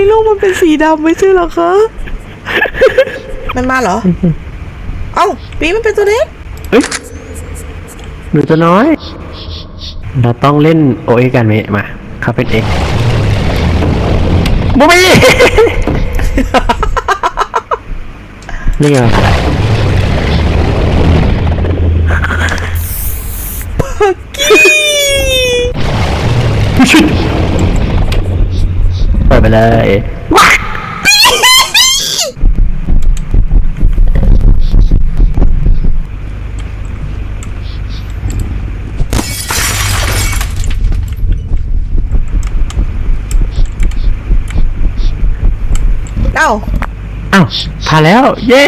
ผีดำไม่ใช่เหรอคะ มันมาเหรอ เอ้าปีมันเป็นตัวเล็กเอ้ยหนูตัวน้อย เราต้องเล่นโอเอกันไหมมาเขาเป็นเอกบูบี้นี่ไงเปิด ไปเลยว้าเอ้า อ้าวผ่านแล้ว เย้